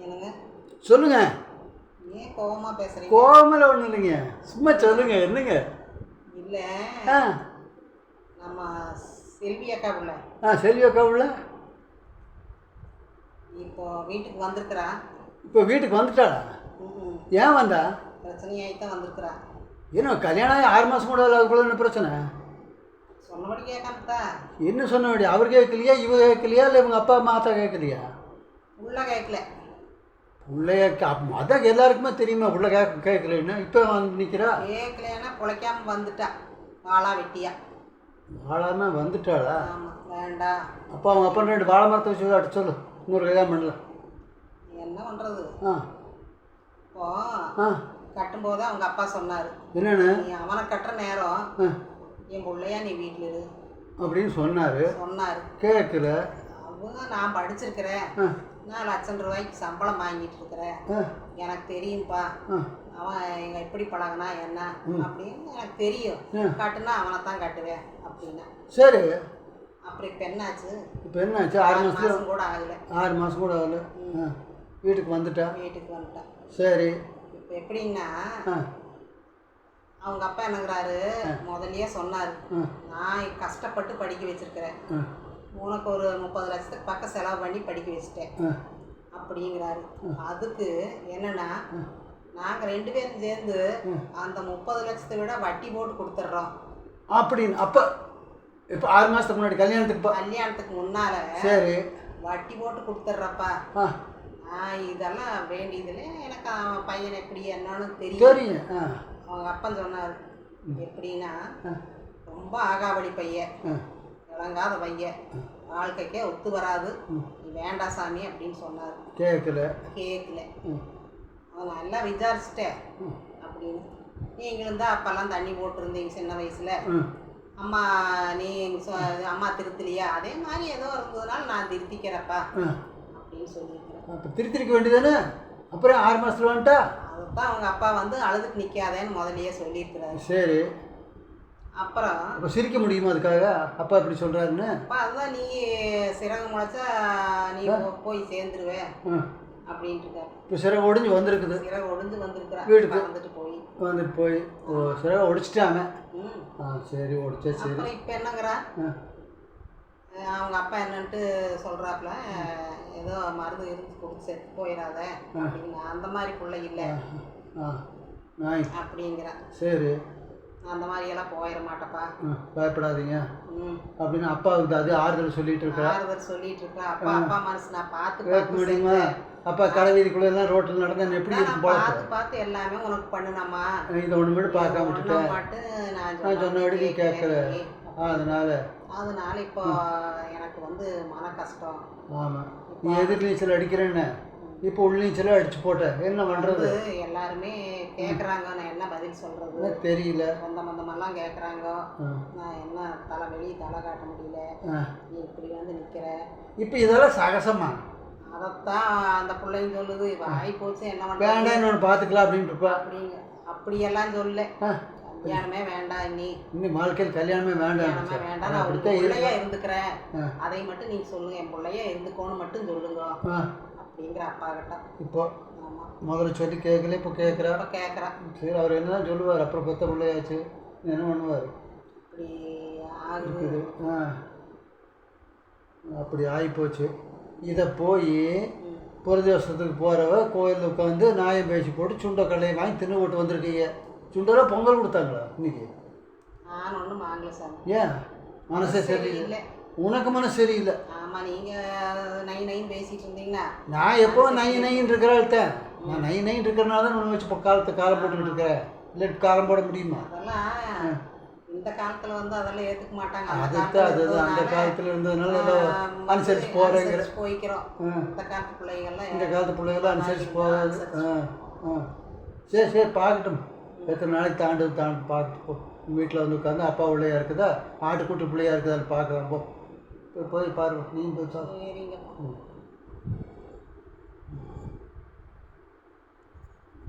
என்னங்க? சொல்லுங்க. ஏன் கோவமா பேசுறீங்க? கோவமில்ல ஒன்றும் இல்லைங்க. சும்மா சொல்லுங்க என்னங்க? இல்ல. ஆ. நம்ம செல்வி அக்கா உள்ள. ஆ செல்வி அக்கா உள்ள? இப்போ வீட்டுக்கு வந்திருக்கிறா. இப்போ வீட்டுக்கு வந்துட்டாளா? ம்ம். ஏன் வந்தா? பிரச்சனையாகி தான் வந்திருக்கிறா. என்ன கல்யாணம் ஆகி ஆறு மாதம் கூட அதுக்குள்ள என்ன பிரச்சனை? சொன்னபடி கேட்காமத்தா என்ன சொன்ன வேண்டிய அவர் கேட்கலையா இவ கேட்கலையா இல்லை இவங்க அப்பா அம்மா ஆத்தா கேட்கலையா? உள்ள கேட்கல. உள்ளே அதான் எல்லாருக்குமே தெரியுமா உள்ள கேட்க கேட்கலன்னு இப்போ வந்து நிற்கிறா கேட்கலன்னா பொழைக்காம வந்துட்டா. வாழா வெட்டியா. வாழாமல் வந்துட்டாளா? வேண்டாம் அப்போ அவங்க அப்பா ரெண்டு வாழை மரத்தை வச்சு அடிச்சு சொல்லு. இன்னொரு கல்யாணம் பண்ணல. என்ன பண்றது? ஆ. இப்போ கட்டும்போது அவங்க அப்பா சொன்னாரு. என்னென்னு? நீ அவனை கட்டுற நேரம் என் பிள்ளையா நீ வீட்டில் இரு. அப்படின்னு சொன்னார். சொன்னாரு. கேட்கல அவங்க நான் படிச்சிருக்கிறேன். நான் லட்சம் ரூபாய்க்கு சம்பளம் வாங்கிட்டு இருக்கிறேன் எனக்கு தெரியும்ப்பா அவன் எங்க எப்படி பழகுனா என்ன? அப்படின்னு எனக்கு தெரியும். கட்டுனா அவனை தான் கட்டுவேன் அப்படின்னா. சரி. அப்புறம் இப்போ என்னாச்சு? இப்போ என்னாச்சு? ஆறு மாதம் கூட ஆகல. ஆறு மாதம் கூட ஆகல. வீட்டுக்கு வந்துட்டா? வீட்டுக்கு வந்துட்டான் சரி. இப்போ எப்படின்னா அவங்க அப்பா என்னங்கிறாரு? முதல்லயே சொன்னாரு. நான் கஷ்டப்பட்டு படிக்க வச்சிருக்கிறேன். உனக்கு ஒரு முப்பது லட்சத்துக்கு பக்கம் செலவு பண்ணி படிக்க வச்சுட்டேன். அப்படிங்கிறாரு. அதுக்கு என்னன்னா நாங்க ரெண்டு பேரும் சேர்ந்து அந்த முப்பது லட்சத்தை விட வட்டி போட்டு கொடுத்துட்றோம். அப்படின்னு அப்போ இப்போ ஆறு மாதத்துக்கு முன்னாடி கல்யாணத்துக்கு கல்யாணத்துக்கு முன்னால சரி. வட்டி போட்டு கொடுத்துட்றப்பா. இதெல்லாம் வேண்டியதில்லை. எனக்கு அவன் பையன் எப்படி என்னன்னு தெரியும். அவங்க அப்பன் சொன்னார் எப்படின்னா ரொம்ப ஆகாவளி பையன். விளங்காத பையன். வாழ்க்கைக்கே ஒத்து வராது. வேண்டாம் சாமி அப்படின்னு சொன்னார். கேட்கல கேட்கல அவன் நல்லா விசாரிச்சிட்டேன் அப்படின்னு. நீங்களும் தான் அப்போல்லாம் தண்ணி போட்டிருந்தீங்க சின்ன வயசில். அம்மா நீ அம்மா திருத்தலையா? அதே மாதிரி ஏதோ இருந்ததுனால நான் திருத்திக்கிறப்பா. அப்படின்னு சொல்லியிருக்கிறேன். அப்போ திருத்திருக்க வேண்டியதானே? அப்புறம் ஆறு மாதத்துல வந்துட்டா? அதுதான் அவங்க அப்பா வந்து அழுதுட்டு நிற்காதேன்னு முதல்லயே சொல்லியிருக்கிறாரு. சரி. அப்புறம் அப்போ சிரிக்க முடியுமா அதுக்காக? அப்பா இப்படி சொல்கிறாருன்னு அப்பா அதுதான் நீ சிறகு முளைச்சா நீ போய் சேர்ந்துருவ. ஆ. அப்படின்ட்டு இப்போ சிறகு ஒடிஞ்சு வந்திருக்குது. சிறகு ஒடிஞ்சு வந்திருக்கிறா. வீட்டுக்கு. வந்துட்டு போய். வந்துட்டு போய். ஓ சிறகு ஒடிச்சிட்டாங்க ம். ஆ சரி ஒடிச்சா சரி. அப்புறம் இப்போ என்னங்கிறா? அவங்க அப்பா என்னன்ட்டு சொல்கிறாப்புல ஏதோ மருந்து இருந்து கொடுத்து செத்து போயிடாத அப்படின்னு அந்த மாதிரி பிள்ளை இல்லை. ஆ. அப்படிங்கிறா. சரி. அந்த மாதிரியெல்லாம் போயிட மாட்டப்பா. பயப்படாதீங்க. அப்படின்னு அப்பாவுக்கு அது ஆறுதல் சொல்லிட்டு இருக்கா? ஆறுதல் சொல்லிட்டு இருக்கா? அப்பா அப்பா மனசு நான் பார்த்து பார்த்து முடியுமா அப்பா கடை வீதிக்குள்ள எல்லாம் ரோட்டில் நடந்தா எப்படி இருக்கும் பார்த்து பார்த்து எல்லாமே உனக்கு பண்ணுனம்மா. இதை ஒன்று மட்டும் பார்க்காம விட்டுட்டேன். நான் சொன்னபடி நீ கேட்கல. அதனால. அதனால இப்போ எனக்கு வந்து மன கஷ்டம். ஆமாம் நீ எதிர் நீச்சல் அடிக்கிறேன்னு? இப்போ உள் நீச்சலும் அடிச்சு போட்ட என்ன பண்ணுறது எல்லாருமே கேட்குறாங்க நான் என்ன பதில் சொல்றது? தெரியல. சொந்த பந்தமெல்லாம் கேட்குறாங்க நான் என்ன தலை வெளியே தலை காட்ட முடியல? நீ இப்படி வந்து நிற்கிற இப்போ இதெல்லாம் சகசமா? அதைத்தான் அந்த பிள்ளைங்க சொல்லுது. ஆகி போச்சு என்ன வேண்டாம் இன்னொன்று பார்த்துக்கலாம் அப்படின்ட்டு இருப்பா. அப்படிங்க. அப்படியெல்லாம் சொல்ல கல்யாணமே வேண்டாம் நீ இன்னும் வாழ்க்கையில் கல்யாணமே வேண்டாம். வேண்டாம் நான் இருக்கு பிள்ளையா இருந்துக்கிறேன். அதை மட்டும் நீங்க சொல்லுங்க என் பிள்ளையா இருந்துக்கோன்னு மட்டும் சொல்லுங்க. அப்படிங்கிற அப்பா கிட்ட இப்போ முதல்ல சொல்லி கேட்கல இப்போ கேட்குறா அப்ப கேட்குறா சரி அவர் என்ன தான் சொல்லுவார் அப்புறம் பெத்த பிள்ளையாச்சு என்ன பண்ணுவார் இப்படி ஆகுது ஆ அப்படி ஆகிப்போச்சு இதை போய் புரதேசத்துக்கு போகிறவ கோயிலில் உட்காந்து நாயம் பேசி போட்டு சுண்டை கடலையை வாங்கி தின்னு போட்டு வந்திருக்கீங்க சுண்டெல்லாம் பொங்கல் கொடுத்தாங்களா இன்னைக்கு நான் ஒன்றும் வாங்கல சாமி ஏன் மனசே சரியில்லை உனக்கு மனசு சரியில்லை ஆமா நீங்க நை நைன்னு பேசிட்டு இருந்தீங்கன்னா நான் எப்போ நை நைன்னு இருக்கிறாள்கிட்ட நான் நை நைன்னு இருக்கிறனால தான் உன்னை வச்சு காலத்தை காலம் போட்டுக்கிட்டு இருக்கிறேன் இல்லை காலம் போட முடியுமா? அதெல்லாம் இந்த காலத்துல வந்து அதெல்லாம் ஏத்துக்க மாட்டாங்க. அதுதான் அதுதான். அந்த காலத்தில் இருந்ததுனால அனுசரிச்சு போய்க்கிறோம். ம். இந்த காலத்து பிள்ளைகள்லாம் இந்த காலத்து பிள்ளைகளாம் அனுசரித்து போகாது. சரி சரி பார்க்கட்டும். எத்தனை நாளைக்கு தாண்டு தாண்டு பார்த்து போ. வீட்டில் வந்து உட்காந்து அப்பா பிள்ளையா இருக்குதா? ஆட்டுக்குட்டி பிள்ளையா இருக்குதான்னு பார்க்கலாம் போ. போய் போய் பாரு நீ போய் சாப்பிடு சரிங்க ம்.